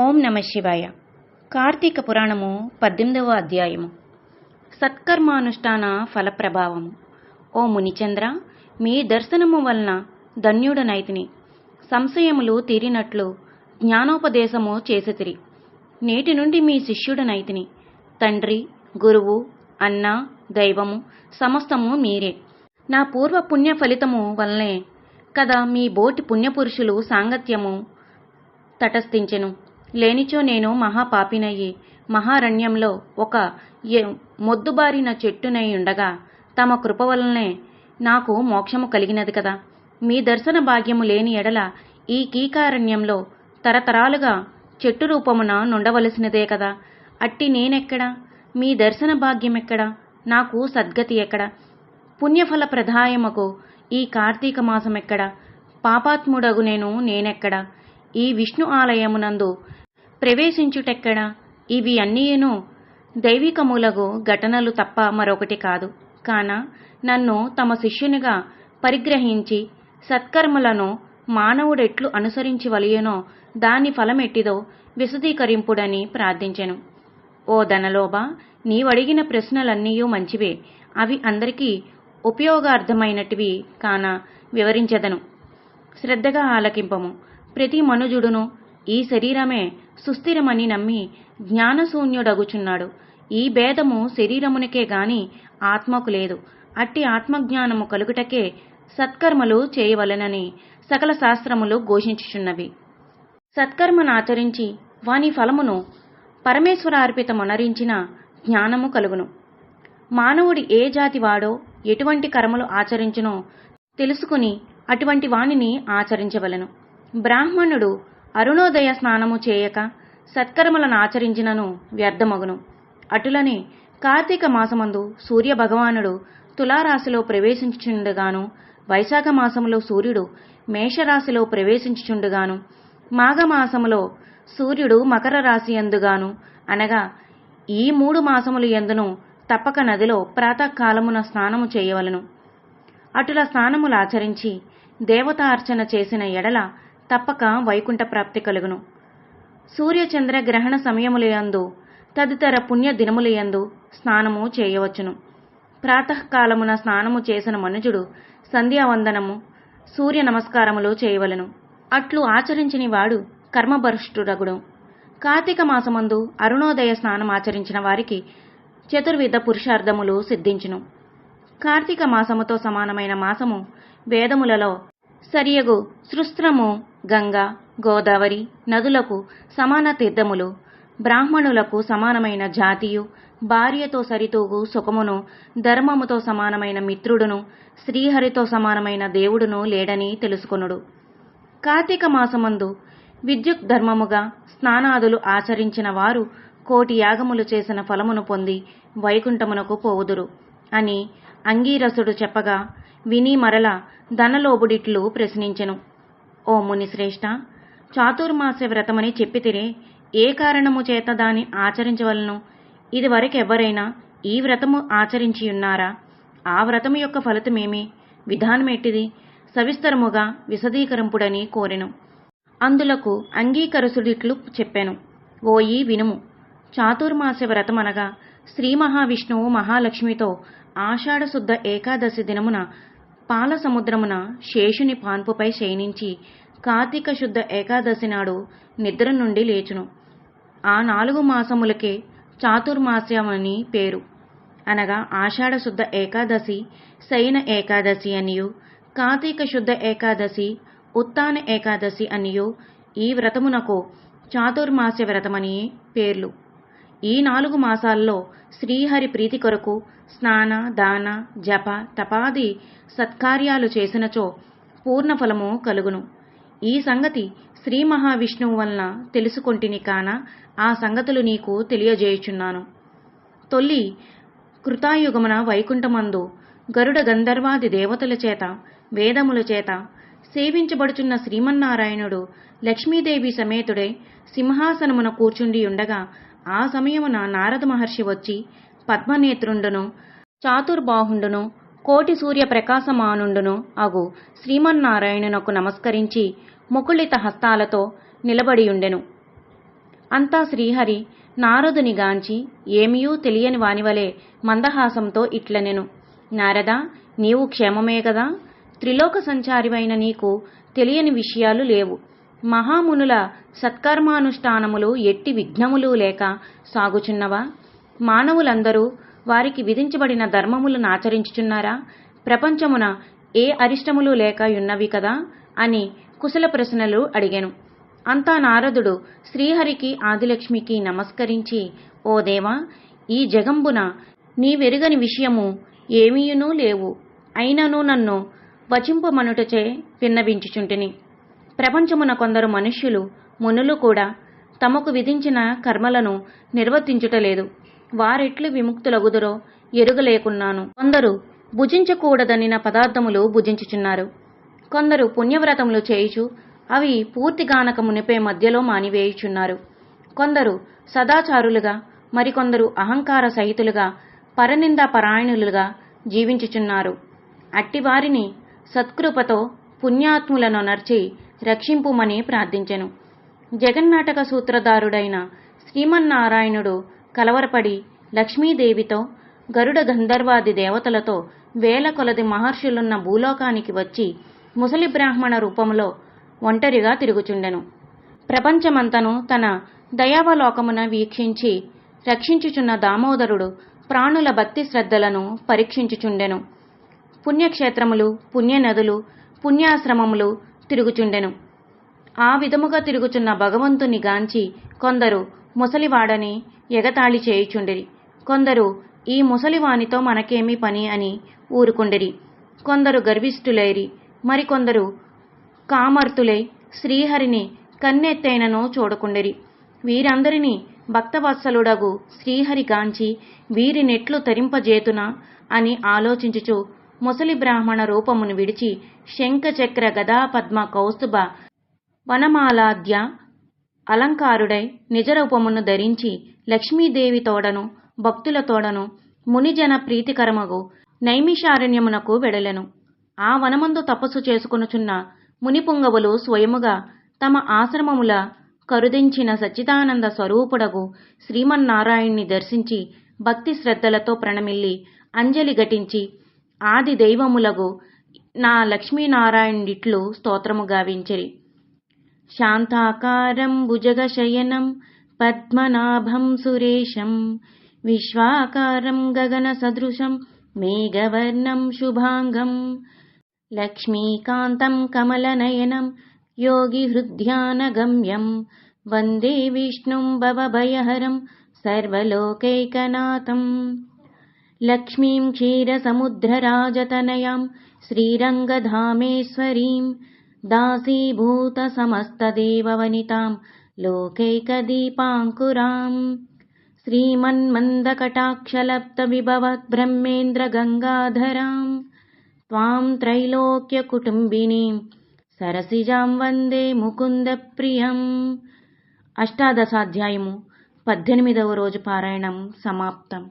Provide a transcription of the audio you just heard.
ఓం నమ శివాయ. కార్తీక పురాణము పద్దెనిమిదవ అధ్యాయము. సత్కర్మానుష్ఠాన ఫలప్రభావము ఓ మునిచంద్ర మీ దర్శనము వలన ధన్యుడనైతిని. సంశయములు తీరినట్లు జ్ఞానోపదేశము చేసితిరి. నేటి నుండి మీ శిష్యుడనైతిని. తండ్రి గురువు అన్న దైవము సమస్తము మీరే. నా పూర్వ పుణ్య ఫలితము వలనే కదా మీ బోటి పుణ్యపురుషులు సాంగత్యము తటస్థించెను. లేనిచో నేను మహాపాపినయ్యి. మహారణ్యంలో ఒక ఎ- మొద్దుబారిన చెట్టునై ఉండగా తమ కృప వలనే నాకు మోక్షము కలిగినది కదా. మీ దర్శన భాగ్యము లేని ఎడల ఈ కీకారణ్యంలో తరతరాలుగా చెట్టు రూపమున నుండవలసినదే కదా. అట్టి నేనెక్కడా? మీ దర్శన భాగ్యమెక్కడా? నాకు సద్గతి ఎక్కడ? పుణ్యఫల ప్రదాయముకు ఈ కార్తీక మాసమెక్కడ? పాపాత్ముడగు నేను నేనెక్కడ? ఈ విష్ణు ఆలయమునందు ప్రవేశించుటెక్కడ? ఇవి అన్నీయును దైవికములగు ఘటనలు తప్ప మరొకటి కాదు. కాన నన్ను తమ శిష్యునిగా పరిగ్రహించి సత్కర్మలను మానవుడెట్లు అనుసరించి వలయనో దాని ఫలమెట్టిదో విశదీకరింపుడని ప్రార్థించెను. ఓ ధనలోబ నీవడిగిన ప్రశ్నలన్నీయూ మంచివే. అవి అందరికీ ఉపయోగార్థమైనటివి కాన వివరించదను. శ్రద్ధగా ఆలకింపము. ప్రతి మనుజుడును ఈ శరీరమే సుస్థిరమని నమ్మి జ్ఞానశూన్యుడగుచున్నాడు. ఈ భేదము శరీరమునికే గాని ఆత్మకు లేదు. అట్టి ఆత్మజ్ఞానము కలుగుటకే సత్కర్మలు చేయవలెనని సకల శాస్త్రములు ఘోషించుచున్నవి. సత్కర్మనాచరించి వాని ఫలమును పరమేశ్వరార్పితమునరించిన జ్ఞానము కలుగును. మానవుడి ఏ జాతి వాడో ఎటువంటి కర్మలు ఆచరించునో తెలుసుకుని అటువంటి వానిని ఆచరించవలెను. బ్రాహ్మణుడు అరుణోదయ స్నానము చేయక సత్కర్మలను ఆచరించినను వ్యర్థమగును. అటులని కార్తీక మాసమందు సూర్య భగవానుడు తులారాశిలో ప్రవేశించుచుండగాను వైశాఖ మాసములో సూర్యుడు మేషరాశిలో ప్రవేశించుచుండగాను మాఘమాసములో సూర్యుడు మకర రాశి ఎందుగాను అనగా ఈ మూడు మాసములు ఎందును తప్పక నదిలో ప్రాతకాలమున స్నానము చేయవలను. అటుల స్నానములు ఆచరించి దేవతార్చన చేసిన ఎడల తప్పక వైకుంఠ ప్రాప్తి కలుగును. సూర్యచంద్ర గ్రహణ సమయములయందు తదితర పుణ్య దినములయందు స్నానము చేయవచ్చును. ప్రాతకాలమున స్నానము చేసిన మనుజుడు సంధ్యావందనము సూర్య నమస్కారములు చేయవలెను. అట్లు ఆచరించని వాడు కర్మభ్రష్టుడగుడు కార్తీక మాసమందు అరుణోదయ స్నానం ఆచరించిన వారికి చతుర్విధ పురుషార్థములు సిద్ధించును. కార్తీక మాసముతో సమానమైన మాసము వేదములలో సరియగు సృస్త్రము గంగా గోదావరి నదులకు సమాన తీర్థములు బ్రాహ్మణులకు సమానమైన జాతియు భార్యతో సరితూగు సుఖమును ధర్మముతో సమానమైన మిత్రుడును శ్రీహరితో సమానమైన దేవుడును లేడని తెలుసుకొనుడు. కార్తీక మాసమందు విద్యుత్ ధర్మముగా స్నానాదులు ఆచరించిన వారు కోటి యాగములు చేసిన ఫలమును పొంది వైకుంఠమునకు పోవుదురు అని అంగీరసుడు చెప్పగా విని మరల ధనలోబుడిట్లు ప్రశ్నించెను. ఓ మునిశ్రేష్ట! చాతుర్మాస్య వ్రతమని చెప్పితిరే ఏ కారణము చేత దాని ఆచరించవలను? ఇదివరకెవ్వరైనా ఈ వ్రతము ఆచరించియున్నారా? ఆ వ్రతము యొక్క ఫలితమేమి? విధానమెట్టిది సవిస్తరముగా విశదీకరింపుడని కోరెను. అందులకు అంగీకరసుడిట్లు చెప్పాను. ఓయి వినుము. చాతుర్మాస్య వ్రతమనగా శ్రీ మహావిష్ణువు మహాలక్ష్మితో ఆషాఢశుద్ధ ఏకాదశి దినమున పాల సముద్రమున శేషుని పాన్పుపై శయనించి కార్తీక శుద్ధ ఏకాదశి నాడు నిద్ర నుండి లేచును. ఆ నాలుగు మాసములకే చాతుర్మాస్యమని పేరు. అనగా ఆషాఢ శుద్ధ ఏకాదశి శయన ఏకాదశి అనియు కార్తీక శుద్ధ ఏకాదశి ఉత్తాన ఏకాదశి అనియు ఈ వ్రతమునకు చాతుర్మాస్య వ్రతమని పేర్లు. ఈ నాలుగు మాసాల్లో శ్రీహరి ప్రీతి కొరకు స్నాన దాన జప తపాది సత్కార్యాలు చేసినచో పూర్ణఫలము కలుగును. ఈ సంగతి శ్రీ మహావిష్ణువు వలన తెలుసుకొంటిని కాన ఆ సంగతులు నీకు తెలియజేయుచున్నాను. తొల్లి కృతాయుగమున వైకుంఠమందు గరుడ గంధర్వాది దేవతల చేత వేదముల చేత సేవించబడుచున్న శ్రీమన్నారాయణుడు లక్ష్మీదేవి సమేతుడే సింహాసనమున కూర్చుండి ఉండగా ఆ సమయమున నారద మహర్షి వచ్చి పద్మనేత్రుండును చాతుర్బాహుండును కోటి సూర్య ప్రకాశమానుండును అగు శ్రీమన్నారాయణునకు నమస్కరించి ముకుళిత హస్తాలతో నిలబడియుండెను. అంతా శ్రీహరి నారదుని గాంచి ఏమియూ తెలియని వానివలే మందహాసంతో ఇట్లనెను. నారద నీవు క్షేమమే గదా? త్రిలోక సంచారివైన నీకు తెలియని విషయాలు లేవు. మహామునుల సత్కర్మానుష్ఠానములు ఎట్టి విఘ్నములు లేక సాగుచున్నవా? మానవులందరూ వారికి విధించబడిన ధర్మములను ఆచరించుచున్నారా? ప్రపంచమున ఏ అరిష్టములు లేక యున్నవి కదా? అని కుశల ప్రశ్నలు అడిగాను. అంతా నారదుడు శ్రీహరికి ఆదిలక్ష్మికి నమస్కరించి ఓ దేవా ఈ జగంబున నీవెరుగని విషయము ఏమీయునూ లేవు. అయినను నన్ను వచింపమనుటచే విన్నవించుచుంటిని. ప్రపంచమున కొందరు మనుష్యులు మునులు కూడా తమకు విధించిన కర్మలను నిర్వర్తించుటలేదు వారెట్లు విముక్తులగుదురో ఎరుగలేకున్నాను. కొందరు భుజించకూడదనిన పదార్థములు భుజించుచున్నారు. కొందరు పుణ్యవ్రతములు చేయుచు అవి పూర్తిగానక మునిపే మధ్యలో మానివేయుచున్నారు. కొందరు సదాచారులుగా మరికొందరు అహంకార సహితులుగా పరనింద పరాయణులుగా జీవించుచున్నారు. అట్టివారిని సత్కృపతో పుణ్యాత్ములను నర్చి రక్షింపుమని ప్రార్థించెను. జగన్నాటక సూత్రధారుడైన శ్రీమన్నారాయణుడు కలవరపడి లక్ష్మీదేవితో గరుడ గంధర్వాది దేవతలతో వేల కొలది మహర్షులున్న భూలోకానికి వచ్చి ముసలి బ్రాహ్మణ రూపంలో ఒంటరిగా తిరుగుచుండెను. ప్రపంచమంతను తన దయావలోకమున వీక్షించి రక్షించుచున్న దామోదరుడు ప్రాణుల భక్తి శ్రద్ధలను పరీక్షించుచుండెను. పుణ్యక్షేత్రములు పుణ్యనదులు పుణ్యాశ్రమములు తిరుగుచుండెను. ఆ విధముగా తిరుగుచున్న భగవంతుని గాంచి కొందరు ముసలివాడని ఎగతాళి చేయుచుండిరి. కొందరు ఈ ముసలివానితో మనకేమి పని అని ఊరుకుండిరి. కొందరు గర్విష్ఠులైరి. మరికొందరు కామర్తులై శ్రీహరిని కన్నెత్తైనను చూడకుండిరి. వీరందరినీ భక్తవత్సలుడగు శ్రీహరి గాంచి వీరినెట్లు తరింపజేతునా అని ఆలోచించుచు ముసలి బ్రాహ్మణ రూపమును విడిచి శంఖచక్ర గదా పద్మ కౌస్తుభ వనమాలాద్య అలంకారుడై నిజరూపమును ధరించి లక్ష్మీదేవి తోడను భక్తుల తోడను మునిజన ప్రీతికరమగు నైమిషారణ్యమునకు వెడలెను. ఆ వనమందు తపస్సు చేసుకొనుచున్న మునిపుంగవులు స్వయముగా తమ ఆశ్రమముల కరుదించిన సచ్చిదానంద స్వరూపుడగు శ్రీమన్నారాయణ్ణి దర్శించి భక్తి శ్రద్ధలతో ప్రణమిల్లి అంజలి ఘటించి ఆది దైవములగు నా లక్ష్మీనారాయణుడిట్లు స్తోత్రము గావించిరి శాంతాకారం భుజగశయనం పద్మనాభం సురేశం విశ్వాకారం గగన సదృశం మేఘవర్ణం శుభాంగం లక్ష్మీకాంతం కమలనయనం योगिहृद्यानगम्यं वन्दे विष्णुं भवभयहरं सर्वलोकैकनाथम् लक्ष्मीं क्षीरसमुद्रराजतनयां श्रीरङ्गधामेश्वरीं दासीभूतसमस्तदेववनितां लोकैकदीपाङ्कुराम् श्रीमन्मन्दकटाक्षलब्धविभवद्ब्रह्मेन्द्रगङ्गाधरां त्वां त्रैलोक्यकुटुम्बिनीं సరసిజాం వందే ముకుంద ప్రియం అష్టాదశాధ్యాయము పద్దెనిమిదవ రోజు పారాయణం సమాప్తం